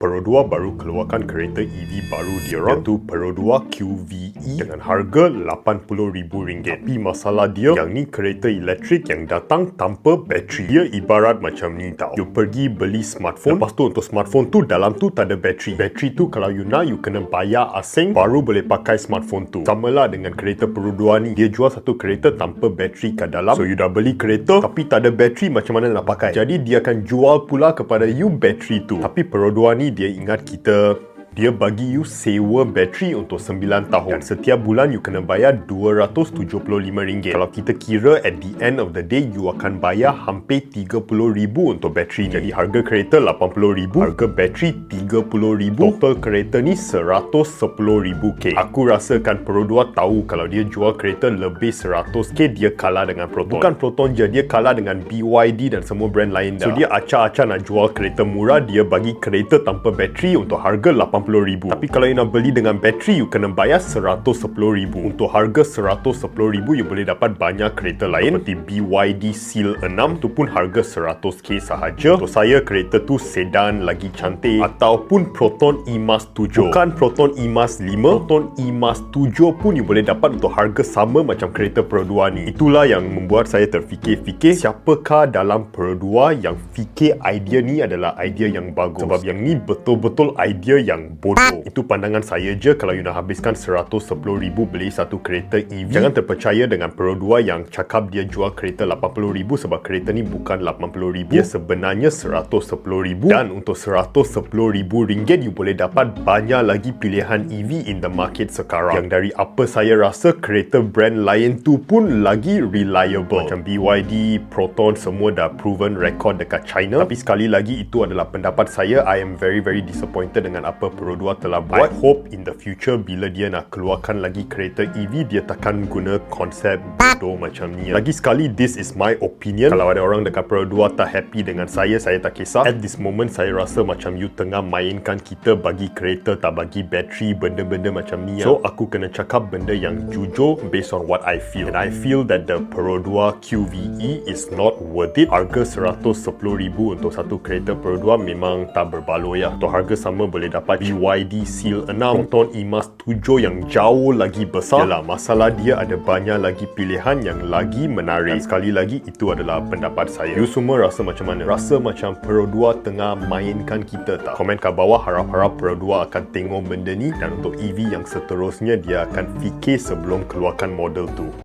Perodua baru keluarkan kereta EV baru dia orang iaitu Perodua QVE dengan harga RM80,000. Tapi masalah dia yang ni kereta elektrik yang datang tanpa bateri. Dia ibarat macam ni tau. You pergi beli smartphone, lepas tu untuk smartphone tu dalam tu tak ada bateri. Bateri tu kalau you nak you kena bayar asing baru boleh pakai smartphone tu. Sama lah dengan kereta Perodua ni. Dia jual satu kereta tanpa bateri kat dalam. So you dah beli kereta tapi tak ada bateri macam mana nak pakai. Jadi dia akan jual pula kepada you bateri tu. Tapi Perodua ni dia ingat kita dia bagi you sewa bateri untuk 9 tahun. Dan setiap bulan you kena bayar RM275 kalau kita kira at the end of the day you akan bayar hampir RM30,000 untuk bateri ni. Jadi harga kereta RM80,000 harga bateri RM30,000 total kereta ni RM110,000 aku rasakan Perodua tahu kalau dia jual kereta lebih RM100k dia kalah dengan Proton. Bukan Proton je dia kalah dengan BYD dan semua brand lain dah. So dia acak-acak nak jual kereta murah dia bagi kereta tanpa bateri untuk harga RM80,000 tapi kalau you nak beli dengan bateri you kena bayar RM110,000 untuk harga RM110,000 you boleh dapat banyak kereta lain. Seperti BYD Seal 6 tu pun harga RM100k sahaja. Untuk saya kereta tu sedan lagi cantik. Ataupun Proton E-Mas 7 bukan Proton E-Mas 5 Proton E-Mas 7 pun you boleh dapat untuk harga sama macam kereta Perodua ni. Itulah yang membuat saya terfikir-fikir siapakah dalam Perodua yang fikir idea ni adalah idea yang bagus. Sebab yang ni betul-betul idea yang bodoh. Itu pandangan saya je kalau you nak habiskan RM110,000 beli satu kereta EV. Jangan terpercaya dengan Perodua yang cakap dia jual kereta RM80,000 sebab kereta ni bukan RM80,000. Dia sebenarnya RM110,000 dan untuk RM110,000 you boleh dapat banyak lagi pilihan EV in the market sekarang. Yang dari apa saya rasa kereta brand lain tu pun lagi reliable. Macam BYD, Proton semua dah proven record dekat China. Tapi sekali lagi itu adalah pendapat saya. I am very very disappointed dengan apa Perodua telah buat. I hope in the future bila dia nak keluarkan lagi kereta EV dia takkan guna konsep bodoh macam ni. Lagi sekali this is my opinion. Kalau ada orang dekat Perodua tak happy dengan saya, saya tak kisah. At this moment saya rasa macam you tengah mainkan kita bagi kereta tak bagi bateri benda-benda macam ni. So aku kena cakap benda yang jujur based on what I feel. And I feel that the Perodua QVE is not worth it. Harga RM110,000 untuk satu kereta Perodua memang tak berbaloi ya. Untuk harga sama boleh dapat BYD Seal 6 Proton E-Mas 7 yang jauh lagi besar. Yalah, masalah dia ada banyak lagi pilihan yang lagi menarik. Dan sekali lagi itu adalah pendapat saya. You semua rasa macam mana? Rasa macam Perodua tengah mainkan kita tak? Komen kat bawah harap-harap Perodua akan tengok benda ni dan untuk EV yang seterusnya dia akan fikir sebelum keluarkan model tu.